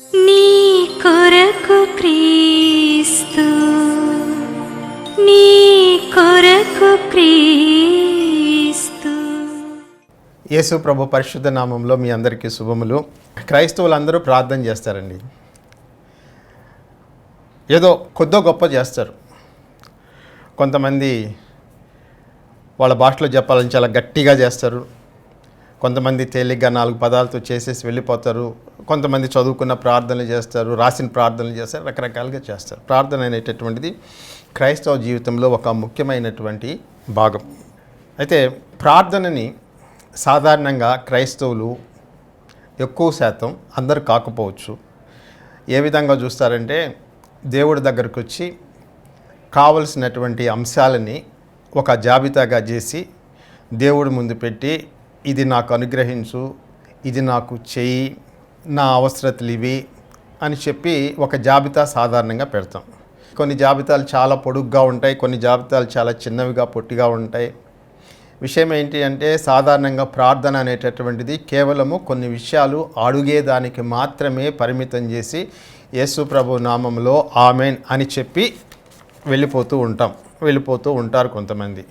నీ కొరకు క్రీస్తు నీ కొరకు క్రీస్తు. యేసు ప్రభు పరిశుద్ధ నామంలో మీ అందరికీ శుభములు. క్రైస్తవులందరూ ప్రార్థన చేస్తారండి. ఏదో కొద్దో గొప్ప చేస్తారు. కొంతమంది వాళ్ళ భాషలో చెప్పాలని చాలా గట్టిగా చేస్తారు. కొంతమంది తేలిగ్గా నాలుగు పదాలతో చేసేసి వెళ్ళిపోతారు. కొంతమంది చదువుకున్న ప్రార్థనలు చేస్తారు రాసిన ప్రార్థనలు చేస్తారు రకరకాలుగా చేస్తారు. ప్రార్థన అనేటటువంటిది క్రైస్తవ జీవితంలో ఒక ముఖ్యమైనటువంటి భాగం. అయితే ప్రార్థనని సాధారణంగా క్రైస్తవులు ఎక్కువ శాతం అందరు కాకపోవచ్చు. ఏ విధంగా చూస్తారంటే దేవుడి దగ్గరకు వచ్చి కావలసినటువంటి అంశాలని ఒక జాబితాగా చేసి దేవుడి ముందు పెట్టి ఇది నాకు అనుగ్రహించు ఇది నాకు చెయ్యి నా అవసరతలు ఇవి అని చెప్పి ఒక జాబితా సాధారణంగా పెడతాం. కొన్ని జాబితాలు చాలా పొడుగ్గా ఉంటాయి కొన్ని జాబితాలు చాలా చిన్నవిగా పొట్టిగా ఉంటాయి. విషయం ఏంటి అంటే సాధారణంగా ప్రార్థన అనేటటువంటిది కేవలము కొన్ని విషయాలు అడుగేదానికి మాత్రమే పరిమితం చేసి యేసు ప్రభు నామంలో ఆమెన్ అని చెప్పి వెళ్ళిపోతూ ఉంటాం వెళ్ళిపోతూ ఉంటారు కొంతమంది.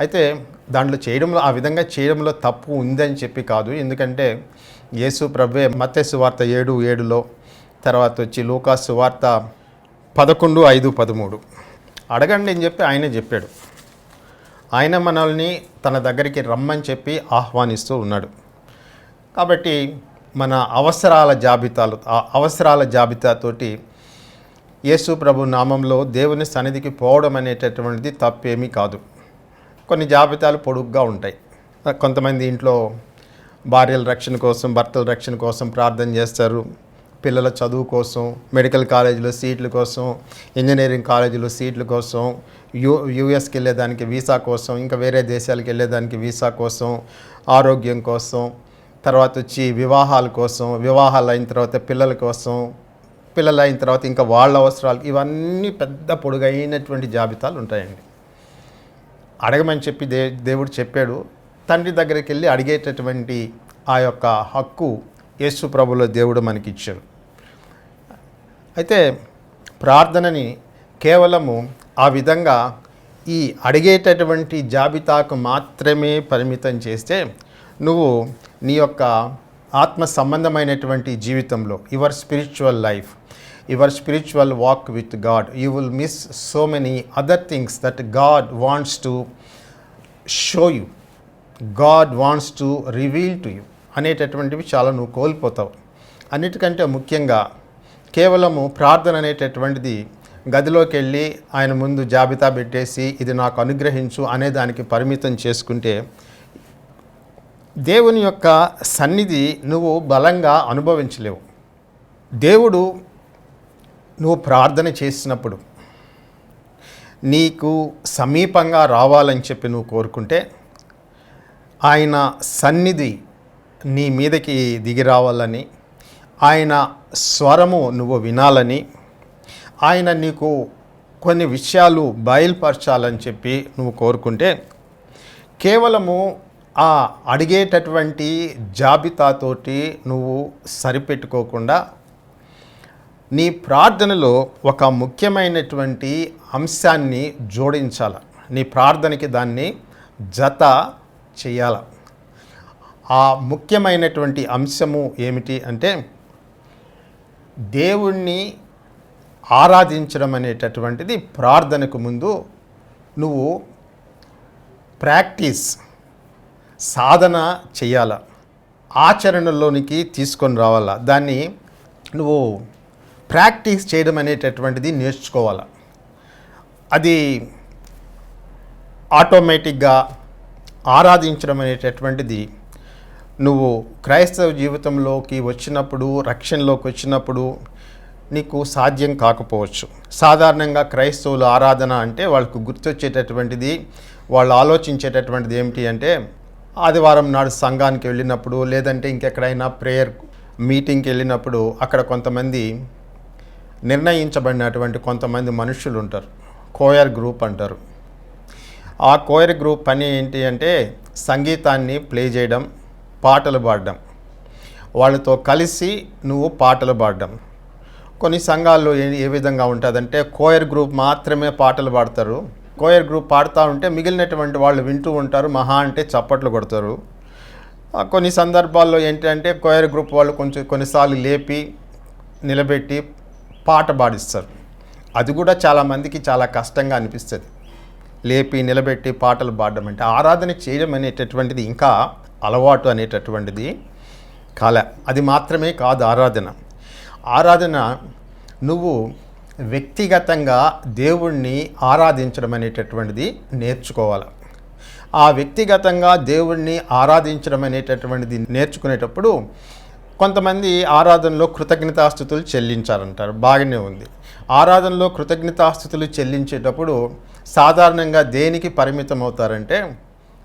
అయితే దాంట్లో చేయడంలో ఆ విధంగా చేయడంలో తప్పు ఉందని చెప్పి కాదు. ఎందుకంటే యేసు ప్రభే మత్స్సు వార్త ఏడు ఏడులో తర్వాత వచ్చి లూకాసు వార్త పదకొండు ఐదు పదమూడు. అడగండి అని చెప్పి ఆయనే చెప్పాడు. ఆయన మనల్ని తన దగ్గరికి రమ్మని చెప్పి ఆహ్వానిస్తూ ఉన్నాడు. కాబట్టి మన అవసరాల జాబితాలు ఆ అవసరాల జాబితాతోటి యేసు ప్రభు నామంలో దేవుని సన్నిధికి పోవడం అనేటటువంటిది తప్పేమీ కాదు. కొన్ని జాబితాలు పొడుగ్గా ఉంటాయి. కొంతమంది ఇంట్లో భార్యల రక్షణ కోసం భర్తల రక్షణ కోసం ప్రార్థన చేస్తారు. పిల్లల చదువు కోసం మెడికల్ కాలేజీలో సీట్ల కోసం ఇంజనీరింగ్ కాలేజీలో సీట్ల కోసం యూ యూఎస్కి వెళ్ళేదానికి వీసా కోసం ఇంకా వేరే దేశాలకు వెళ్ళేదానికి వీసా కోసం ఆరోగ్యం కోసం తర్వాత వచ్చి వివాహాల కోసం వివాహాలు అయిన తర్వాత పిల్లల కోసం పిల్లలు అయిన తర్వాత ఇంకా వాళ్ళ అవసరాలు ఇవన్నీ పెద్ద పొడుగైనటువంటి జాబితాలు ఉంటాయండి. అడగమని చెప్పి దే దేవుడు చెప్పాడు. తండ్రి దగ్గరికి వెళ్ళి అడిగేటటువంటి ఆ యొక్క హక్కు యేసు ప్రభులో దేవుడు మనకి ఇచ్చాడు అయితే ప్రార్థనని కేవలము ఆ విధంగా ఈ అడిగేటటువంటి జాబితాకు మాత్రమే పరిమితం చేస్తే నువ్వు నీ యొక్క ఆత్మ సంబంధమైనటువంటి జీవితంలో your spiritual life your spiritual walk with God you will miss so many other things that God wants to show you God wants to reveal to you అనేటటువంటివి చాలా నువ్వు కోల్పోతావు. అన్నిటికంటే ముఖ్యంగా కేవలము ప్రార్థన అనేటటువంటిది గదిలోకి వెళ్ళి ఆయన ముందు జాబితా పెట్టేసి ఇది నాకు అనుగ్రహించు అనే దానికి పరిమితం చేసుకుంటే దేవుని యొక్క సన్నిధి నువ్వు బలంగా అనుభవించలేవు. దేవుడు నువ్వు ప్రార్థన చేసినప్పుడు నీకు సమీపంగా రావాలని చెప్పి నువ్వు కోరుకుంటే ఆయన సన్నిధి నీ మీదకి దిగి రావాలని ఆయన స్వరము నువ్వు వినాలని ఆయన నీకు కొన్ని విషయాలు బయలుపరచాలని చెప్పి నువ్వు కోరుకుంటే కేవలము ఆ అడిగేటటువంటి జాబితాతోటి నువ్వు సరిపెట్టుకోకుండా నీ ప్రార్థనలో ఒక ముఖ్యమైనటువంటి అంశాన్ని జోడించాల. నీ ప్రార్థనకి దాన్ని జత చేయాల. ఆ ముఖ్యమైనటువంటి అంశము ఏమిటి అంటే దేవుణ్ణి ఆరాధించడం అనేటటువంటిది ప్రార్థనకు ముందు నువ్వు ప్రాక్టీస్ సాధన చేయాల. ఆచరణలోనికి తీసుకొని రావాలా. దాన్ని నువ్వు ప్రాక్టీస్ చేయడం అనేటటువంటిది నేర్చుకోవాలి. అది ఆటోమేటిక్గా ఆరాధించడం అనేటటువంటిది. నువ్వు క్రైస్తవ జీవితంలోకి వచ్చినప్పుడు రక్షణలోకి వచ్చినప్పుడు నీకు సాధ్యం కాకపోవచ్చు. సాధారణంగా క్రైస్తవుల ఆరాధన అంటే వాళ్ళకు గుర్తొచ్చేటటువంటిది వాళ్ళు ఆలోచించేటటువంటిది ఏమిటి అంటే ఆదివారం నాడు సంఘానికి వెళ్ళినప్పుడు లేదంటే ఇంకెక్కడైనా ప్రేయర్ మీటింగ్కి వెళ్ళినప్పుడు అక్కడ కొంతమంది నిర్ణయించబడినటువంటి కొంతమంది మనుషులు ఉంటారు. కోయర్ గ్రూప్ అంటారు. ఆ కోయర్ గ్రూప్ పని ఏంటి అంటే సంగీతాన్ని ప్లే చేయడం పాటలు పాడడం. వాళ్ళతో కలిసి నువ్వు పాటలు పాడడం. కొన్ని సంఘాల్లో ఏ ఏ విధంగా ఉంటుందంటే కోయర్ గ్రూప్ మాత్రమే పాటలు పాడతారు. కోయర్ గ్రూప్ పాడుతూ ఉంటే మిగిలినటువంటి వాళ్ళు వింటూ ఉంటారు మహా అంటే చప్పట్లు కొడతారు. కొన్ని సందర్భాల్లో ఏంటంటే కోయర్ గ్రూప్ వాళ్ళు కొంచెం కొన్నిసార్లు లేపి నిలబెట్టి పాట పాడిస్తారు. అది కూడా చాలామందికి చాలా కష్టంగా అనిపిస్తుంది. లేపి నిలబెట్టి పాటలు పాడడం అంటే ఆరాధన చేయడం అనేటటువంటిది ఇంకా అలవాటు అనేటటువంటిది కళ. అది మాత్రమే కాదు ఆరాధన. ఆరాధన నువ్వు వ్యక్తిగతంగా దేవుణ్ణి ఆరాధించడం అనేటటువంటిది నేర్చుకోవాలి. ఆ వ్యక్తిగతంగా దేవుణ్ణి ఆరాధించడం అనేటటువంటిది నేర్చుకునేటప్పుడు కొంతమంది ఆరాధనలో కృతజ్ఞతాస్థుతులు చెల్లించాలంటారు. బాగానే ఉంది. ఆరాధనలో కృతజ్ఞతాస్థుతులు చెల్లించేటప్పుడు సాధారణంగా దేనికి పరిమితం అవుతారంటే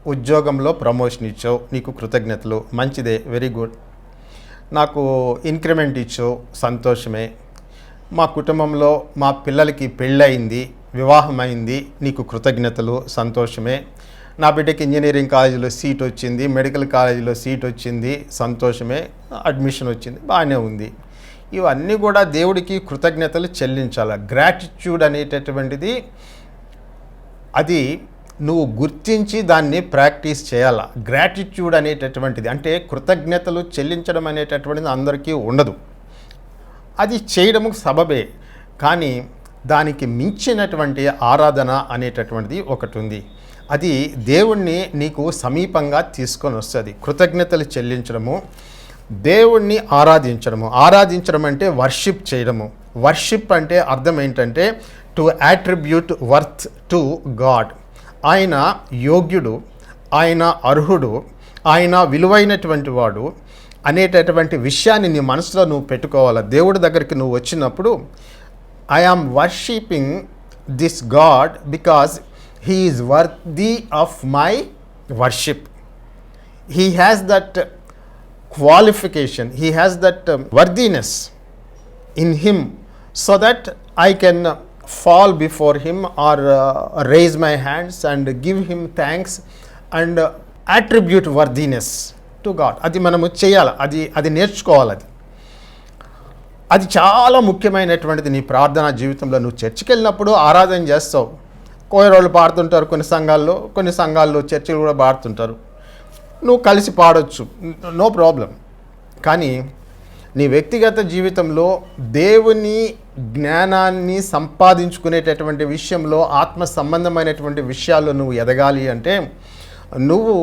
ఉద్యోగంలో ప్రమోషన్ ఇచ్చావు నీకు కృతజ్ఞతలు మంచిదే వెరీ గుడ్ నాకు ఇంక్రిమెంట్ ఇచ్చావు సంతోషమే. మా కుటుంబంలో మా పిల్లలకి పెళ్ళయింది వివాహం అయింది నీకు కృతజ్ఞతలు సంతోషమే. నా బిడ్డకి ఇంజనీరింగ్ కాలేజీలో సీట్ వచ్చింది మెడికల్ కాలేజీలో సీట్ వచ్చింది సంతోషమే అడ్మిషన్ వచ్చింది బాగానే ఉంది. ఇవన్నీ కూడా దేవుడికి కృతజ్ఞతలు చెల్లించాలి? గ్రాటిట్యూడ్ అనేటటువంటిది అది నువ్వు గుర్తించి దాన్ని ప్రాక్టీస్ చేయాల? గ్రాటిట్యూడ్ అనేటటువంటిది అంటే కృతజ్ఞతలు చెల్లించడం అనేటటువంటిది అందరికీ ఉండదు. అది చేయడము సబబే. కానీ దానికి మించినటువంటి ఆరాధన అనేటటువంటిది ఒకటి ఉంది అది దేవుణ్ణి నీకు సమీపంగా తీసుకొని వస్తుంది. కృతజ్ఞతలు చెల్లించడము దేవుణ్ణి ఆరాధించడము. ఆరాధించడం అంటే వర్షిప్ చేయడము. వర్షిప్ అంటే అర్థం ఏంటంటే to attribute worth to God. ఆయన యోగ్యుడు ఆయన అర్హుడు ఆయన విలువైనటువంటి వాడు అనేటటువంటి విషయాన్ని నీ మనసులో నువ్వు పెట్టుకోవాలి? దేవుడి దగ్గరికి నువ్వు వచ్చినప్పుడు I am worshipping this god because he is worthy of my worship he has that uh, qualification he has that um, worthiness in him so that i can uh, fall before him or uh, raise my hands and give him thanks and uh, attribute worthiness to god అది మనము చేయాలి అది అది నేర్చుకోవాలి అది అది చాలా ముఖ్యమైనటువంటిది నీ ప్రార్థనా జీవితంలో. నువ్వు చర్చికి వెళ్ళినప్పుడు ఆరాధన చేస్తావు. కోయరోళ్ళు పాడుతుంటారు కొన్ని సంఘాల్లో కొన్ని సంఘాల్లో చర్చిలు కూడా పాడుతుంటారు. నువ్వు కలిసి పాడొచ్చు. No problem. కానీ నీ వ్యక్తిగత జీవితంలో దేవుని జ్ఞానాన్ని సంపాదించుకునేటటువంటి విషయంలో ఆత్మ సంబంధమైనటువంటి విషయాల్లో నువ్వు ఎదగాలి అంటే నువ్వు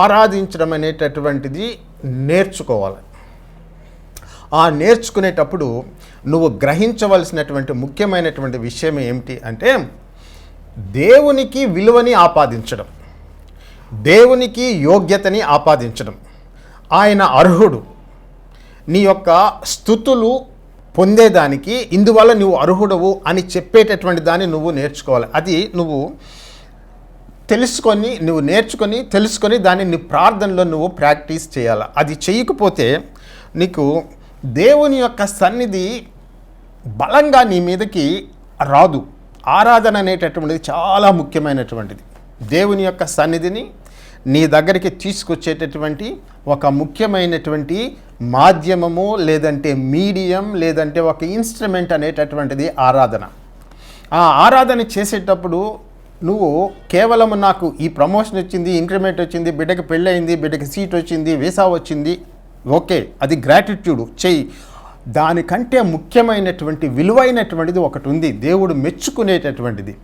ఆరాధించడం అనేటటువంటిది నేర్చుకోవాలి. ఆ నేర్చుకునేటప్పుడు నువ్వు గ్రహించవలసినటువంటి ముఖ్యమైనటువంటి విషయం ఏమిటి అంటే దేవునికి విలువని ఆపాదించడం. దేవునికి యోగ్యతని ఆపాదించడం. ఆయన అర్హుడు. నీ యొక్క స్థుతులు పొందేదానికి ఇందువల్ల నువ్వు అర్హుడవు అని చెప్పేటటువంటి దాన్ని నువ్వు నేర్చుకోవాలి. అది నువ్వు తెలుసుకొని నువ్వు నేర్చుకొని తెలుసుకొని దాన్ని నీ ప్రార్థనలో నువ్వు ప్రాక్టీస్ చేయాలి. అది చేయకపోతే నీకు దేవుని యొక్క సన్నిధి బలంగా నీ మీదకి రాదు. ఆరాధన అనేటటువంటిది చాలా ముఖ్యమైనటువంటిది. దేవుని యొక్క సన్నిధిని నీ దగ్గరికి తీసుకొచ్చేటటువంటి ఒక ముఖ్యమైనటువంటి మాధ్యమము లేదంటే మీడియం లేదంటే ఒక ఇన్స్ట్రుమెంట్ అనేటటువంటిది ఆరాధన. ఆ ఆరాధన చేసేటప్పుడు నువ్వు కేవలం నాకు ఈ ప్రమోషన్ వచ్చింది ఇంక్రిమెంట్ వచ్చింది బిడ్డకి పెళ్ళయింది బిడ్డకి సీట్ వచ్చింది వీసా వచ్చింది ఓకే అది గ్రాటిట్యూడ్ చెయ్యి. దానికంటే ముఖ్యమైనటువంటి విలువైనటువంటిది ఒకటి ఉంది దేవుడు మెచ్చుకునేటటువంటిది.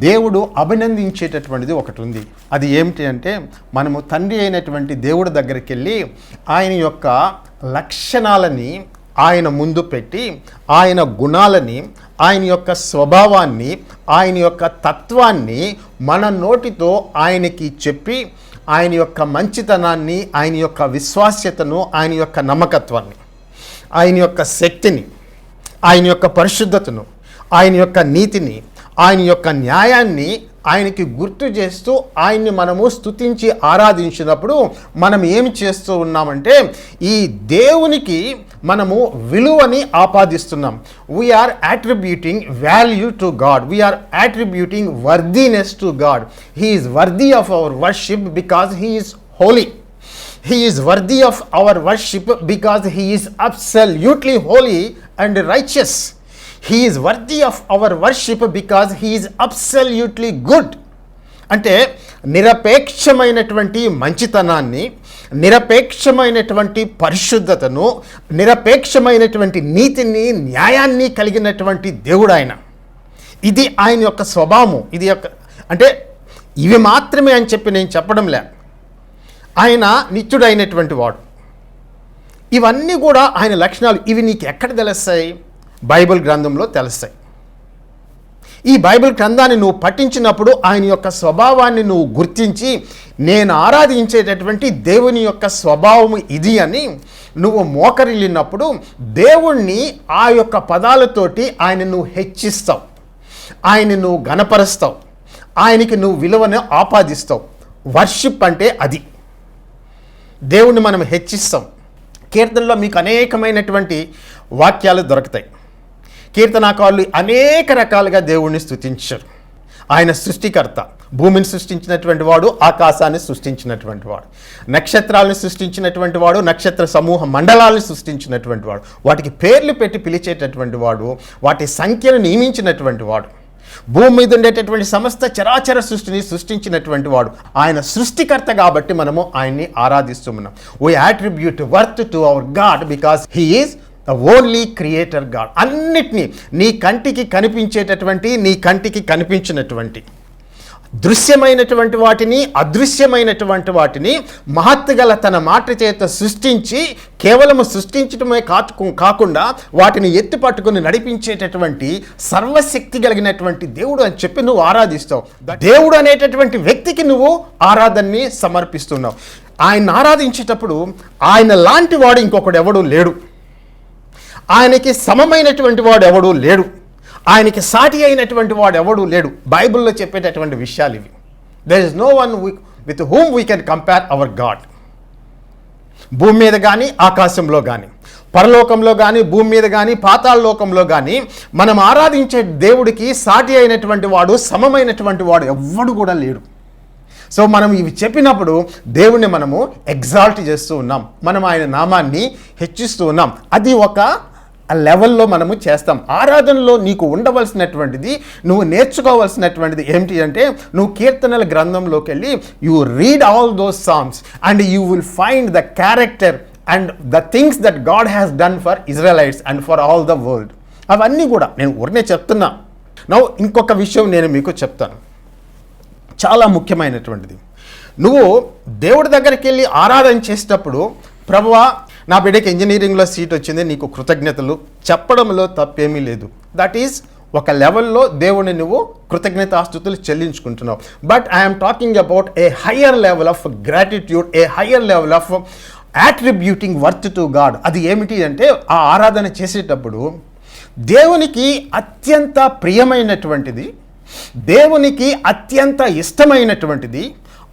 దేవుడు అభినందించేటటువంటిది ఒకటి ఉంది అది ఏమిటి అంటే మనము తండ్రి అయినటువంటి దేవుడి దగ్గరికి వెళ్ళి ఆయన యొక్క లక్షణాలని ఆయన ముందు పెట్టి ఆయన గుణాలని ఆయన యొక్క స్వభావాన్ని ఆయన యొక్క తత్వాన్ని మన నోటితో ఆయనకి చెప్పి ఆయన యొక్క మంచితనాన్ని ఆయన యొక్క విశ్వాస్యతను ఆయన యొక్క నమ్మకత్వాన్ని ఆయన యొక్క శక్తిని ఆయన యొక్క పరిశుద్ధతను ఆయన యొక్క నీతిని ఆయన యొక్క న్యాయాన్ని ఆయనకి గుర్తు చేస్తూ ఆయన్ని మనము స్తుతించి ఆరాధించినప్పుడు మనం ఏమి చేస్తూ ఉన్నామంటే ఈ దేవునికి మనము విలువని ఆపాదిస్తున్నాం. We're attributing value to God we're attributing worthiness to God he's worthy of our worship because he's holy he is worthy of our worship because he is absolutely holy and righteous he's worthy worthy of our worship because he's absolutely good అంటే నిరపేక్షమైనటువంటి మంచితనాన్ని నిరపేక్షమైనటువంటి పరిశుద్ధతను నిరపేక్షమైనటువంటి నీతిని న్యాయాన్ని కలిగినటువంటి దేవుడు ఆయన ఇది ఆయన యొక్క స్వభావం ఇది యొక్క అంటే ఇవి మాత్రమే అని చెప్పి నేను చెప్పడం లే. ఆయన నిత్యుడైనటువంటి వాడు. ఇవన్నీ కూడా ఆయన లక్షణాలు. ఇవి నీకు ఎక్కడ తెలుస్తాయి? బైబిల్ గ్రంథంలో తెలుస్తాయి. ఈ బైబిల్ గ్రంథాన్ని నువ్వు పఠించినప్పుడు ఆయన యొక్క స్వభావాన్ని నువ్వు గుర్తించి నేను ఆరాధించేటటువంటి దేవుని యొక్క స్వభావం ఇది అని నువ్వు మోకరిల్లినప్పుడు దేవుణ్ణి ఆ యొక్క పదాలతోటి ఆయన నువ్వు హెచ్చిస్తావు. ఆయన నువ్వు గణపరుస్తావు ఆయనకి నువ్వు విలువను ఆపాదిస్తావు. వర్షిప్ అంటే అది. దేవుణ్ణి మనం హెచ్చిస్తాం. కీర్తనలో మీకు అనేకమైనటువంటి వాక్యాలు దొరుకుతాయి. కీర్తనాకారులు అనేక రకాలుగా దేవుణ్ణి స్థుతించారు ఆయన సృష్టికర్త. భూమిని సృష్టించినటువంటి వాడు ఆకాశాన్ని సృష్టించినటువంటి వాడు. నక్షత్రాలను సృష్టించినటువంటి వాడు నక్షత్ర సమూహ మండలాలను సృష్టించినటువంటి వాడు. వాటికి పేర్లు పెట్టి పిలిచేటటువంటి వాడు వాటి సంఖ్యను నియమించినటువంటి వాడు. భూమి మీద ఉండేటటువంటి సమస్త చరాచర సృష్టిని సృష్టించినటువంటి వాడు. ఆయన సృష్టికర్త కాబట్టి మనము ఆయన్ని ఆరాధిస్తున్నాం we attribute worth to our God because he is the only creator God అన్నిటినీ నీ కంటికి కనిపించేటటువంటి నీ కంటికి కనిపించినటువంటి దృశ్యమైనటువంటి వాటిని అదృశ్యమైనటువంటి వాటిని మహత్తుగల తన మాట చేత సృష్టించి కేవలము సృష్టించడమే కాకు కాకుండా వాటిని ఎత్తి పట్టుకుని నడిపించేటటువంటి సర్వశక్తి కలిగినటువంటి దేవుడు అని చెప్పి నువ్వు ఆరాధిస్తావు. దేవుడు అనేటటువంటి వ్యక్తికి నువ్వు ఆరాధనని సమర్పిస్తున్నావు. ఆయన ఆరాధించేటప్పుడు ఆయన లాంటి వాడు ఇంకొకడు ఎవడు లేడు. ఆయనకి సమమైనటువంటి వాడు ఎవడూ లేడు. ఆయనకి సాటి అయినటువంటి వాడు ఎవడూ లేడు. బైబిల్లో చెప్పేటటువంటి విషయాలు ఇవి. There is no one with whom we can compare our God భూమి మీద కానీ ఆకాశంలో కానీ పరలోకంలో కానీ భూమి మీద కానీ పాతాళ లోకంలో కానీ మనం ఆరాధించే దేవుడికి సాటి అయినటువంటి వాడు సమమైనటువంటి వాడు ఎవ్వడు కూడా లేడు. సో మనం ఇవి చెప్పినప్పుడు దేవుణ్ణి మనము ఎగ్జాల్ట్ చేస్తూ ఉన్నాం. మనం ఆయన నామాన్ని హెచ్చిస్తూ ఉన్నాం. అది ఒక లెవెల్లో మనము చేస్తాం. ఆరాధనలో నీకు ఉండవలసినటువంటిది నువ్వు నేర్చుకోవాల్సినటువంటిది ఏమిటి అంటే నువ్వు కీర్తనల గ్రంథంలోకి వెళ్ళి you read all those songs and you will find the character and the things that God has done for Israelites and for all the world అవన్నీ కూడా నేను ఊరినే చెప్తున్నా. నవ్వు ఇంకొక విషయం నేను మీకు చెప్తాను. చాలా ముఖ్యమైనటువంటిది. నువ్వు దేవుడి దగ్గరికి వెళ్ళి ఆరాధన చేసేటప్పుడు ప్రభువా నా బిడ్డకి ఇంజనీరింగ్లో సీట్ వచ్చింది నీకు కృతజ్ఞతలు. చెప్పడంలో తప్పేమీ లేదు. దట్ ఈజ్ ఒక లెవెల్లో దేవుని నువ్వు కృతజ్ఞత ఆస్తుతులు చెల్లించుకుంటున్నావు but I'm talking about a higher level of gratitude a higher level of attributing worth to God అది ఏమిటి అంటే ఆ ఆరాధన చేసేటప్పుడు దేవునికి అత్యంత ప్రియమైనటువంటిది దేవునికి అత్యంత ఇష్టమైనటువంటిది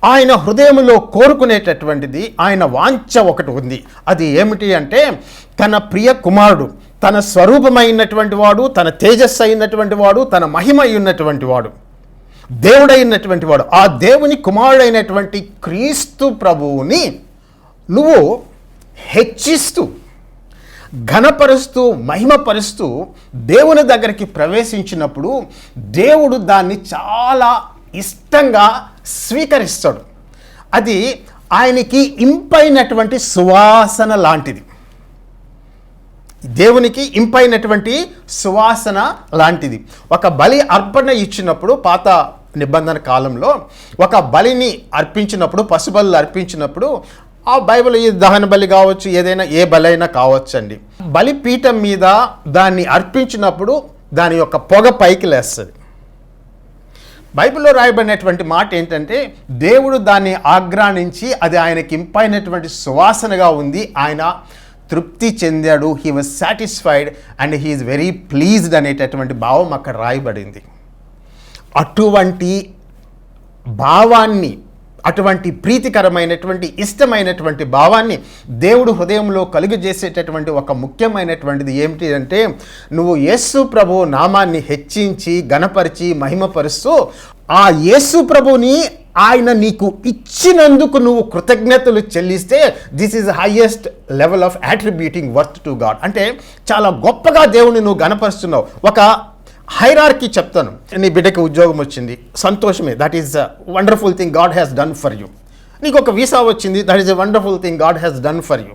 ఆయన హృదయంలో కోరుకునేటటువంటిది ఆయన వాంఛ ఒకటి ఉంది. అది ఏమిటి అంటే తన ప్రియ కుమారుడు తన స్వరూపమైనటువంటి వాడు తన తేజస్సు అయినటువంటి వాడు తన మహిమ అయినటువంటి వాడు దేవుడైనటువంటి వాడు. ఆ దేవుని కుమారుడైనటువంటి క్రీస్తు ప్రభువుని నువ్వు హెచ్చిస్తూ ఘనపరుస్తూ మహిమపరుస్తూ దేవుని దగ్గరికి ప్రవేశించినప్పుడు దేవుడు దాన్ని చాలా ఇష్టంగా స్వీకరిస్తాడు. అది ఆయనకి ఇంపైనటువంటి సువాసన లాంటిది. దేవునికి ఇంపైనటువంటి సువాసన లాంటిది. ఒక బలి అర్పణ ఇచ్చినప్పుడు పాత నిబంధన కాలంలో ఒక బలిని అర్పించినప్పుడు పశుబలు అర్పించినప్పుడు ఆ బైబిల్ ఈ దహన బలి కావచ్చు ఏదైనా ఏ బలి అయినా కావచ్చండి. బలిపీఠం మీద దాన్ని అర్పించినప్పుడు దాని యొక్క పొగ పైకి లేస్తుంది. బైబిల్లో రాయబడినటువంటి మాట ఏంటంటే దేవుడు దాన్ని ఆగ్రానించి అది ఆయనకి ఇంపైనటువంటి సువాసనగా ఉంది. ఆయన తృప్తి చెందాడు. He was satisfied and he's very pleased అనేటటువంటి భావం అక్కడ రాయబడింది. అటువంటి భావాన్ని అటువంటి ప్రీతికరమైనటువంటి ఇష్టమైనటువంటి భావాన్ని దేవుడు హృదయంలో కలుగజేసేటటువంటి ఒక ముఖ్యమైనటువంటిది ఏమిటి అంటే నువ్వు యేసు ప్రభు నామాన్ని హెచ్చించి గణపరిచి మహిమపరుస్తూ ఆ యేసు ప్రభుని ఆయన నీకు ఇచ్చినందుకు నువ్వు కృతజ్ఞతలు చెల్లిస్తే this is highest level of attributing worth to God అంటే చాలా గొప్పగా దేవుని నువ్వు గణపరుస్తున్నావు ఒక హైరార్కి చెప్తాను. నీ బిడ్డకి ఉద్యోగం వచ్చింది. సంతోషమే. That is wonderful thing God has done for you నీకు ఒక వీసా వచ్చింది. That is a wonderful thing God has done for you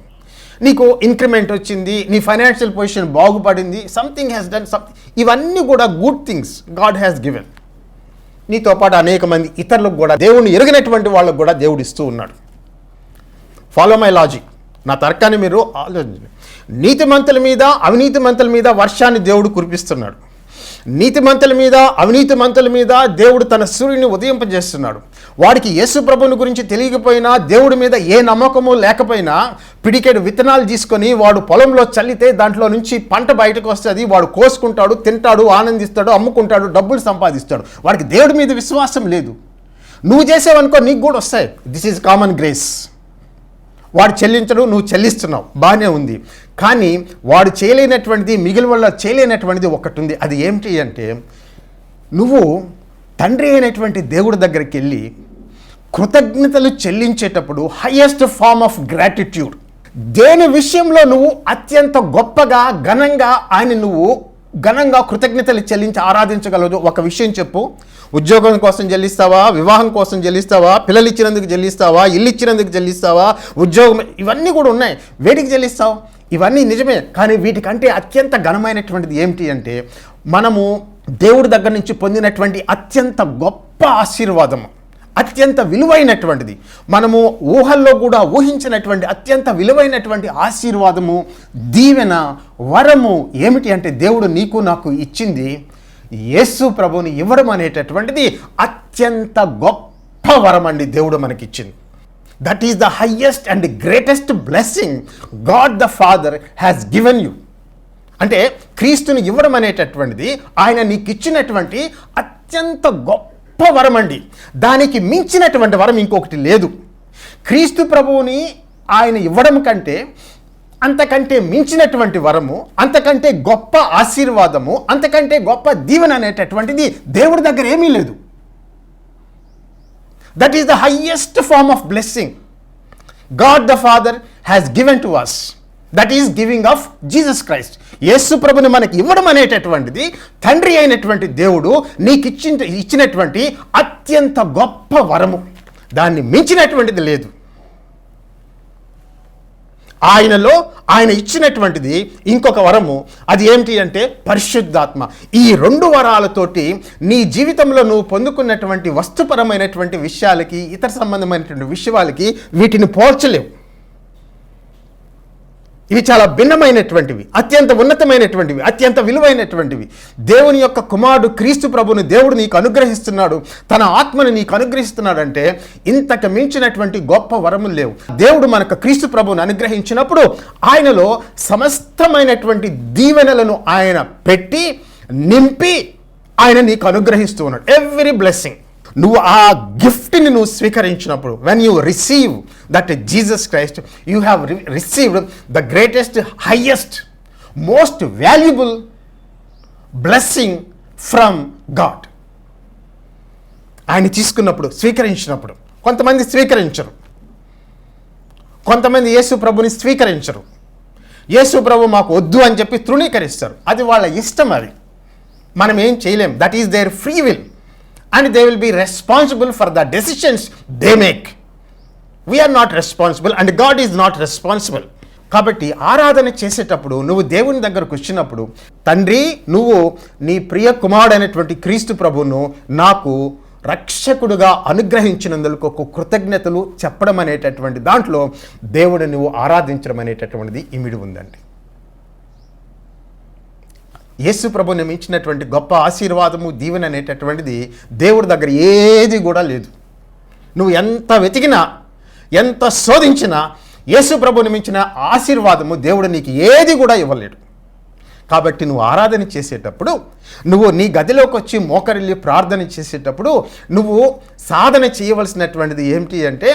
నీకు ఇంక్రిమెంట్ వచ్చింది. నీ ఫైనాన్షియల్ పొజిషన్ బాగుపడింది. సంథింగ్ హ్యాస్ డన్ సంథింగ్ ఇవన్నీ కూడా good things God has given నీతో పాటు అనేక మంది ఇతరులకు కూడా దేవుడిని ఎరిగినటువంటి వాళ్ళకు కూడా దేవుడు ఇస్తూ ఉన్నాడు. ఫాలో మై లాజిక్ నా తర్కాన్ని మీరు ఆలోచించండి. నీతిమంతుల మీద అవినీతి మంతుల మీద వర్షాన్ని దేవుడు కురిపిస్తున్నాడు. నీతిమంతుల మీద అవినీతి మంతుల మీద దేవుడు తన సూర్యుని ఉదయింపజేస్తున్నాడు. వాడికి యేసు ప్రభుని గురించి తెలియకపోయినా దేవుడి మీద ఏ నమ్మకము లేకపోయినా పిడికెడు విత్తనాలు తీసుకొని వాడు పొలంలో చల్లితే దాంట్లో నుంచి పంట బయటకు వస్తుంది. వాడు కోసుకుంటాడు తింటాడు ఆనందిస్తాడు అమ్ముకుంటాడు డబ్బులు సంపాదిస్తాడు. వాడికి దేవుడి మీద విశ్వాసం లేదు. నువ్వు చేసేవనుకో నీకు కూడా వస్తాయి. దిస్ ఈజ్ కామన్ గ్రేస్ వాడు చెల్లించడం నువ్వు చెల్లిస్తున్నావు. బాగానే ఉంది. కానీ వాడు చేయలేనటువంటిది మిగిలిన వల్ల చేయలేనటువంటిది ఒకటి ఉంది అది ఏమిటి అంటే నువ్వు తండ్రి అయినటువంటి దేవుడి దగ్గరికి వెళ్ళి కృతజ్ఞతలు చెల్లించేటప్పుడు హయ్యెస్ట్ ఫార్మ్ ఆఫ్ గ్రాటిట్యూడ్ దేని విషయంలో నువ్వు అత్యంత గొప్పగా ఘనంగా ఆయన నువ్వు ఘనంగా కృతజ్ఞతలు చెల్లించి ఆరాధించగలదు ఒక విషయం చెప్పు. ఉద్యోగం కోసం చెల్లిస్తావా వివాహం కోసం చెల్లిస్తావా పిల్లలు ఇచ్చినందుకు చెల్లిస్తావా ఇల్లు ఇచ్చినందుకు చెల్లిస్తావా ఉద్యోగం ఇవన్నీ కూడా ఉన్నాయి. వేటికి చెల్లిస్తావు ఇవన్నీ నిజమే. కానీ వీటికంటే అత్యంత ఘనమైనటువంటిది ఏమిటి అంటే మనము దేవుడి దగ్గర నుంచి పొందినటువంటి అత్యంత గొప్ప ఆశీర్వాదము. అత్యంత విలువైనటువంటిది. మనము ఊహల్లో కూడా ఊహించినటువంటి అత్యంత విలువైనటువంటి ఆశీర్వాదము దీవెన వరము ఏమిటి అంటే దేవుడు నీకు నాకు ఇచ్చింది యేసు ప్రభుని ఇవ్వడం అనేటటువంటిది అత్యంత గొప్ప వరం అండి దేవుడు మనకిచ్చింది. That is the highest and greatest blessing God the father has given you అంటే క్రీస్తుని ఇవ్వడం అనేటటువంటిది ఆయన నీకు ఇచ్చినటువంటి అత్యంత గొప్ప వరం అండి. దానికి మించినటువంటి వరం ఇంకొకటి లేదు. క్రీస్తు ప్రభువుని ఆయన ఇవ్వడం కంటే అంతకంటే మించినటువంటి వరము అంతకంటే గొప్ప ఆశీర్వాదము అంతకంటే గొప్ప దీవెన అనేటటువంటిది దేవుడి దగ్గర ఏమీ లేదు. That is the highest form of blessing God the father has given to us that is giving of Jesus Christ Yesu ప్రభుని మనకి ఇవ్వడం అనేటటువంటిది తండ్రి అయినటువంటి దేవుడు నీకు ఇచ్చిన ఇచ్చినటువంటి అత్యంత గొప్ప వరము. దాన్ని మించినటువంటిది లేదు. ఆయనలో ఆయన ఇచ్చినటువంటిది ఇంకొక వరము. అది ఏమిటి అంటే పరిశుద్ధాత్మ. ఈ రెండు వరాలతోటి నీ జీవితంలో నువ్వు పొందుకున్నటువంటి వస్తుపరమైనటువంటి విషయాలకి ఇతర సంబంధమైనటువంటి విషయాలకి వీటిని పోల్చలేవు. ఇవి చాలా భిన్నమైనటువంటివి అత్యంత ఉన్నతమైనటువంటివి అత్యంత విలువైనటువంటివి. దేవుని యొక్క కుమారుడు క్రీస్తు ప్రభుని దేవుడు నీకు అనుగ్రహిస్తున్నాడు తన ఆత్మని నీకు అనుగ్రహిస్తున్నాడంటే ఇంతకు మించినటువంటి గొప్ప వరములు లేవు. దేవుడు మనకు క్రీస్తు ప్రభుని అనుగ్రహించినప్పుడు ఆయనలో సమస్తమైనటువంటి దీవెనలను ఆయన పెట్టి నింపి ఆయన నీకు అనుగ్రహిస్తూ ఉన్నాడు. ఎవ్రీ బ్లెస్సింగ్ నువ్వు ఆ గిఫ్ట్ని నువ్వు స్వీకరించినప్పుడు when you receive that Jesus Christ you have received the greatest highest most valuable blessing from God ఆయన తీసుకున్నప్పుడు స్వీకరించినప్పుడు. కొంతమంది స్వీకరించరు. కొంతమంది యేసు ప్రభుని స్వీకరించరు. యేసు ప్రభు మాకు వద్దు అని చెప్పి తృణీకరిస్తారు. అది వాళ్ళ ఇష్టం అది. మనం ఏం చేయలేం. That is their free will and they will be responsible for the decisions they make we're not responsible and God is not responsible కాబట్టి ఆరాధన చేసేటప్పుడు నువ్వు దేవుని దగ్గరకు వచ్చినప్పుడు తండ్రి నువ్వు నీ ప్రియ కుమారుడైనటువంటి క్రీస్తు ప్రభువును నాకు రక్షకుడుగా అనుగ్రహించినందుకు ఒక కృతజ్ఞతలు చెప్పడం అనేటటువంటి దాంట్లో దేవుడు నువ్వు ఆరాధించడం అనేటటువంటిది ఇమిడి ఉందండి. యేసు ప్రభుని మించినటువంటి గొప్ప ఆశీర్వాదము దీవెన అనేటటువంటిది దేవుడి దగ్గర ఏది కూడా లేదు. నువ్వు ఎంత వెతికినా ఎంత శోధించినా యేసు ప్రభుని మించిన ఆశీర్వాదము దేవుడు నీకు ఏది కూడా ఇవ్వలేడు. కాబట్టి నువ్వు ఆరాధన చేసేటప్పుడు నువ్వు నీ గదిలోకి వచ్చి మోకరిల్లి ప్రార్థన చేసేటప్పుడు నువ్వు సాధన చేయవలసినటువంటిది ఏమిటి అంటే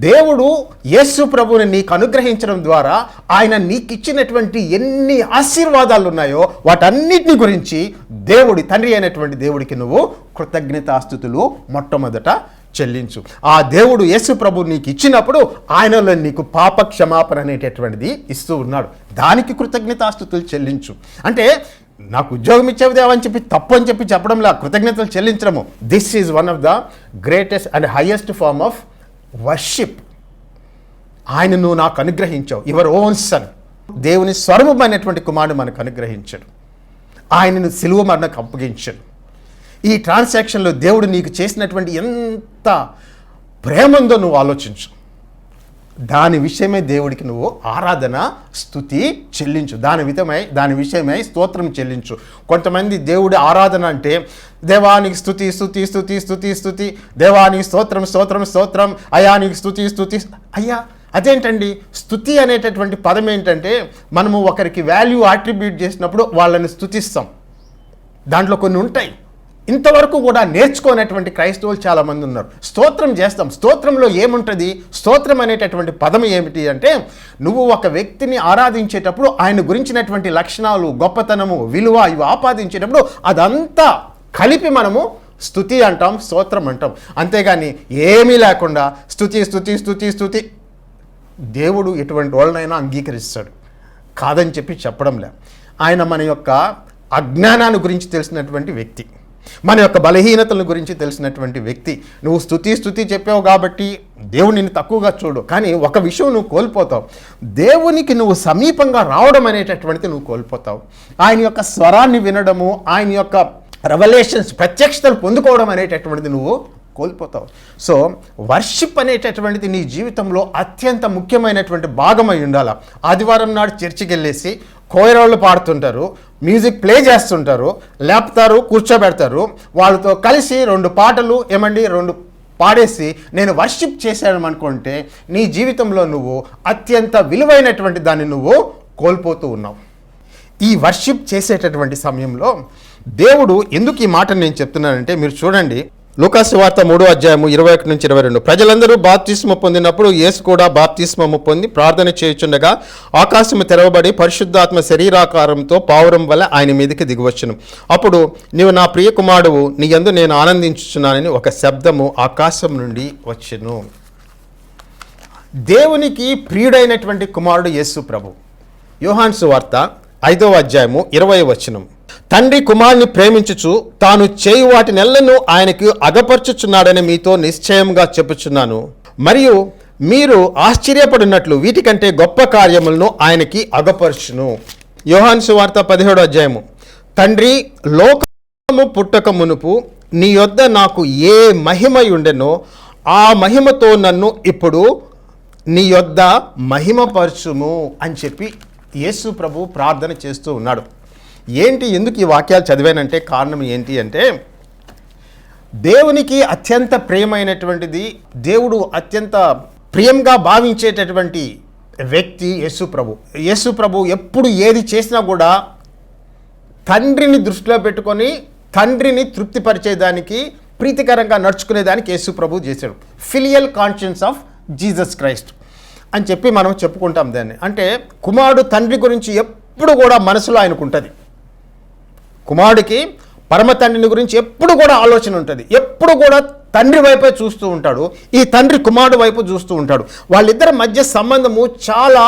దేవుడు యేసు ప్రభుని నీకు అనుగ్రహించడం ద్వారా ఆయన నీకు ఇచ్చినటువంటి ఎన్ని ఆశీర్వాదాలు ఉన్నాయో వాటన్నిటిని గురించి దేవుడి తండ్రి అయినటువంటి దేవుడికి నువ్వు కృతజ్ఞతాస్థుతులు మొట్టమొదట చెల్లించు. ఆ దేవుడు యేసు ప్రభు నీకు ఇచ్చినప్పుడు ఆయనలో నీకు పాప క్షమాపణ అనేటటువంటిది ఇస్తూ ఉన్నాడు. దానికి కృతజ్ఞతాస్థుతులు చెల్లించు. అంటే నాకు ఉద్యోగం ఇచ్చేవి దేవని చెప్పి తప్పు అని చెప్పి చెప్పడంలా కృతజ్ఞతలు చెల్లించడము. This is one of the greatest and highest form of worship ఆయన నువ్వు నాకు అనుగ్రహించావు. యువర్ ఓన్ సన్ దేవుని స్వరూపమైనటువంటి కుమారుడు మనకు అనుగ్రహించాడు. ఆయనను సిలువ మరణకు అప్పగించాడు. ఈ ట్రాన్సాక్షన్లో దేవుడు నీకు చేసినటువంటి ఎంత ప్రేమందో నువ్వు ఆలోచించు. దాని విషయమై దేవుడికి నువ్వు ఆరాధన స్థుతి చెల్లించు. దాని విధమై దాని విషయమై స్తోత్రం చెల్లించు. కొంతమంది దేవుడి ఆరాధన అంటే దేవానికి స్థుతి స్థుతి స్థుతి స్థుతి స్థుతి. దేవానికి స్తోత్రం స్తోత్రం స్తోత్రం. అయానికి స్థుతి స్థుతి అయ్యా అదేంటండి? స్థుతి అనేటటువంటి పదం ఏంటంటే మనము ఒకరికి వాల్యూ ఆట్రిబ్యూట్ చేసినప్పుడు వాళ్ళని స్థుతిస్తాం. దాంట్లో కొన్ని ఉంటాయి. ఇంతవరకు కూడా నేర్చుకోనటువంటి క్రైస్తవులు చాలామంది ఉన్నారు. స్తోత్రం చేస్తాం. స్తోత్రంలో ఏముంటుంది? స్తోత్రం అనేటటువంటి పదం ఏమిటి అంటే నువ్వు ఒక వ్యక్తిని ఆరాధించేటప్పుడు ఆయన గురించినటువంటి లక్షణాలు గొప్పతనము విలువ ఇవి ఆపాదించేటప్పుడు అదంతా కలిపి మనము స్థుతి అంటాం స్తోత్రం అంటాం. అంతేగాని ఏమీ లేకుండా స్థుతి స్థుతి స్థుతి స్థుతి దేవుడు ఎటువంటి వాళ్ళనైనా అంగీకరిస్తాడు. కాదని చెప్పి చెప్పడంలే. ఆయన మన యొక్క అజ్ఞానాన్ని గురించి తెలిసినటువంటి వ్యక్తి. మన యొక్క బలహీనతల గురించి తెలిసినటువంటి వ్యక్తి నువ్వు స్థుతి స్థుతి చెప్పావు కాబట్టి దేవుని తక్కువగా చూడు. కానీ ఒక విషయం నువ్వు కోల్పోతావు. దేవునికి నువ్వు సమీపంగా రావడం అనేటటువంటిది నువ్వు కోల్పోతావు. ఆయన యొక్క స్వరాన్ని వినడము ఆయన యొక్క రెవల్యూషన్స్ ప్రత్యక్షతలు పొందుకోవడం అనేటటువంటిది నువ్వు కోల్పోతావు. సో వర్షిప్ అనేటటువంటిది నీ జీవితంలో అత్యంత ముఖ్యమైనటువంటి భాగమై ఉండాలి. ఆదివారం నాడు చర్చికి వెళ్ళేసి కోయరాళ్ళు పాడుతుంటారు మ్యూజిక్ ప్లే చేస్తుంటారు లేపుతారు కూర్చోబెడతారు. వాళ్ళతో కలిసి రెండు పాటలు ఏమండి రెండు పాడేసి నేను వర్షిప్ చేశాను అనుకుంటే నీ జీవితంలో నువ్వు అత్యంత విలువైనటువంటి దాన్ని నువ్వు కోల్పోతూ ఉన్నావు. ఈ వర్షిప్ చేసేటటువంటి సమయంలో దేవుడు ఎందుకు ఈ మాట నేను చెప్తున్నానంటే మీరు చూడండి లూకాసు వార్త మూడో అధ్యాయము ఇరవై ఒకటి నుంచి ఇరవై రెండు. ప్రజలందరూ బాప్తిస్మ పొందినప్పుడు యేసు కూడా బాప్తిస్మము పొంది ప్రార్థన చేయుచుండగా ఆకాశము తెరవబడి పరిశుద్ధాత్మ శరీరాకారంతో పావురం వల్ల ఆయన మీదకి దిగివచ్చును. అప్పుడు నీవు నా ప్రియ కుమారుడు నీ యందు నేను ఆనందించుచున్నానని ఒక శబ్దము ఆకాశం నుండి వచ్చును. దేవునికి ప్రియుడైనటువంటి కుమారుడు యేసు ప్రభు. యోహాన్సు వార్త ఐదవ అధ్యాయము ఇరవై వచనం తండ్రి కుమారుని ప్రేమించుచు తాను చేయు వాటి నెలను ఆయనకు అగపరచుచున్నాడని మీతో నిశ్చయంగా చెప్పుచున్నాను. మరియు మీరు ఆశ్చర్యపడినట్లు వీటికంటే గొప్ప కార్యములను ఆయనకి అగపరచును. యోహాన్ సువార్త పదిహేడు అధ్యాయము. తండ్రి లోకము పుట్టక మునుపు నీ యొద్ద నాకు ఏ మహిమ ఉండెనో ఆ మహిమతో నన్ను ఇప్పుడు నీ యొద్ద మహిమపరచుము అని చెప్పి యేసు ప్రభు ప్రార్థన చేస్తూ ఉన్నాడు. ఏంటి ఎందుకు ఈ వాక్యాలు చదివానంటే కారణం ఏంటి అంటే దేవునికి అత్యంత ప్రియమైనటువంటిది దేవుడు అత్యంత ప్రియంగా భావించేటటువంటి వ్యక్తి యేసు ప్రభు. యేసు ప్రభు ఎప్పుడు ఏది చేసినా కూడా తండ్రిని దృష్టిలో పెట్టుకొని తండ్రిని తృప్తిపరిచేదానికి ప్రీతికరంగా నడుచుకునేదానికి యేసు ప్రభు చేశాడు. Filial conscience of Jesus Christ అని చెప్పి మనం చెప్పుకుంటాం దాన్ని. అంటే కుమారుడు తండ్రి గురించి ఎప్పుడు కూడా మనసులో ఆయనకు ఉంటుంది కుమారుడికి పరమ తండ్రిని గురించి ఎప్పుడు కూడా ఆలోచన ఉంటుంది. ఎప్పుడు కూడా తండ్రి వైపే చూస్తూ ఉంటాడు. ఈ తండ్రి కుమారుడు వైపు చూస్తూ ఉంటాడు. వాళ్ళిద్దరి మధ్య సంబంధము చాలా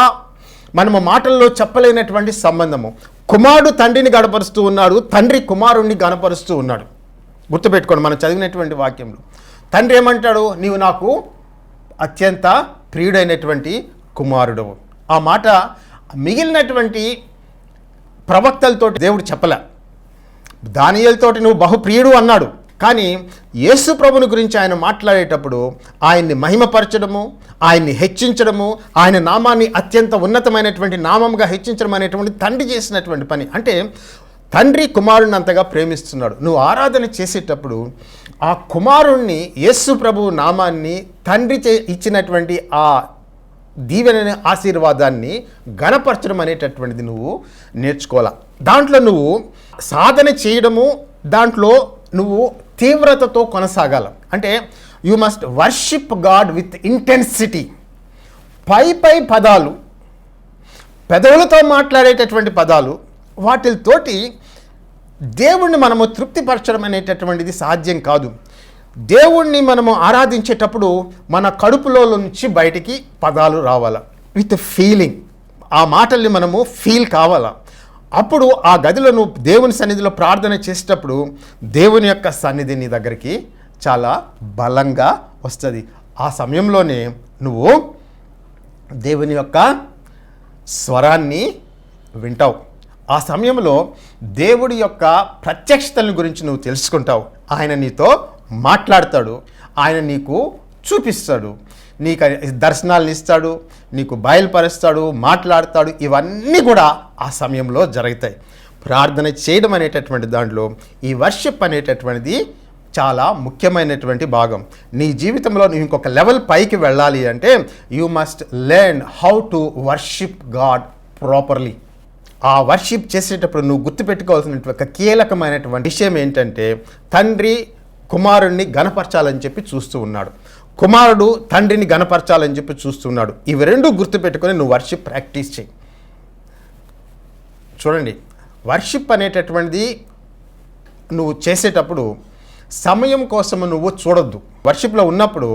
మనము మాటల్లో చెప్పలేనటువంటి సంబంధము. కుమారుడు తండ్రిని గడపరుస్తూ ఉన్నాడు. తండ్రి కుమారుణ్ణి గనపరుస్తూ ఉన్నాడు. గుర్తుపెట్టుకోండి మనం చదివినటువంటి వాక్యంలో. తండ్రి ఏమంటాడు? నీవు నాకు అత్యంత ప్రియుడైనటువంటి కుమారుడు ఆ మాట మిగిలినటువంటి ప్రవక్తలతో దేవుడు చెప్పలే. దానియలతోటి నువ్వు బహుప్రియుడు అన్నాడు. కానీ యేసు ప్రభుని గురించి ఆయన మాట్లాడేటప్పుడు ఆయన్ని మహిమపరచడము ఆయన్ని హెచ్చించడము ఆయన నామాన్ని అత్యంత ఉన్నతమైనటువంటి నామంగా హెచ్చించడం అనేటువంటి తండ్రి చేసినటువంటి పని. అంటే తండ్రి కుమారుని అంతగా ప్రేమిస్తున్నాడు. నువ్వు ఆరాధన చేసేటప్పుడు ఆ కుమారుణ్ణి యేసు ప్రభు నామాన్ని తండ్రి చే ఇచ్చినటువంటి ఆ దీవెన ఆశీర్వాదాన్ని గణపరచడం అనేటటువంటిది నువ్వు నేర్చుకోవాలి? దాంట్లో నువ్వు సాధన చేయడము దాంట్లో నువ్వు తీవ్రతతో కొనసాగాల. అంటే you must worship God with intensity పై పై పదాలు పెదవులతో మాట్లాడేటటువంటి పదాలు వాటితోటి దేవుణ్ణి మనము తృప్తిపరచడం అనేటటువంటిది సాధ్యం కాదు. దేవుణ్ణి మనము ఆరాధించేటప్పుడు మన కడుపులో నుంచి బయటికి పదాలు రావాలి. విత్ ఫీలింగ్ ఆ మాటల్ని మనము ఫీల్ కావాలా. అప్పుడు ఆ గదిలో నువ్వు దేవుని సన్నిధిలో ప్రార్థన చేసేటప్పుడు దేవుని యొక్క సన్నిధి నీ దగ్గరికి చాలా బలంగా వస్తుంది. ఆ సమయంలోనే నువ్వు దేవుని యొక్క స్వరాన్ని వింటావు. ఆ సమయంలో దేవుడి యొక్క ప్రత్యక్షతల గురించి నువ్వు తెలుసుకుంటావు. ఆయన నీతో మాట్లాడతాడు. ఆయన నీకు చూపిస్తాడు. నీకు దర్శనాలను ఇస్తాడు నీకు బయలుపరుస్తాడు మాట్లాడతాడు ఇవన్నీ కూడా ఆ సమయంలో జరుగుతాయి. ప్రార్థన చేయడం అనేటటువంటి దాంట్లో ఈ వర్షిప్ అనేటటువంటిది చాలా ముఖ్యమైనటువంటి భాగం. నీ జీవితంలో నువ్వు ఇంకొక లెవెల్ పైకి వెళ్ళాలి అంటే you must learn how to worship God properly ఆ వర్షిప్ చేసేటప్పుడు నువ్వు గుర్తుపెట్టుకోవాల్సినటువంటి ఒక కీలకమైనటువంటి విషయం ఏంటంటే తండ్రి కుమారుణ్ణి గణపరచాలని చెప్పి చూస్తూ ఉన్నాడు. కుమారుడు తండ్రిని గనపరచాలని చెప్పి చూస్తున్నాడు. ఇవి రెండు గుర్తుపెట్టుకొని నువ్వు వర్షిప్ ప్రాక్టీస్ చేయి. చూడండి వర్షిప్ అనేటటువంటిది నువ్వు చేసేటప్పుడు సమయం కోసం నువ్వు చూడొద్దు. వర్షిప్లో ఉన్నప్పుడు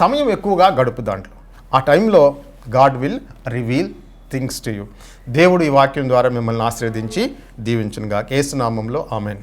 సమయం ఎక్కువగా గడుపు దాంట్లో. ఆ టైంలో God will reveal things to you. దేవుడు ఈ వాక్యం ద్వారా మిమ్మల్ని ఆశీర్వదించి దీవించునుగా కేసునామంలో ఆమెన్.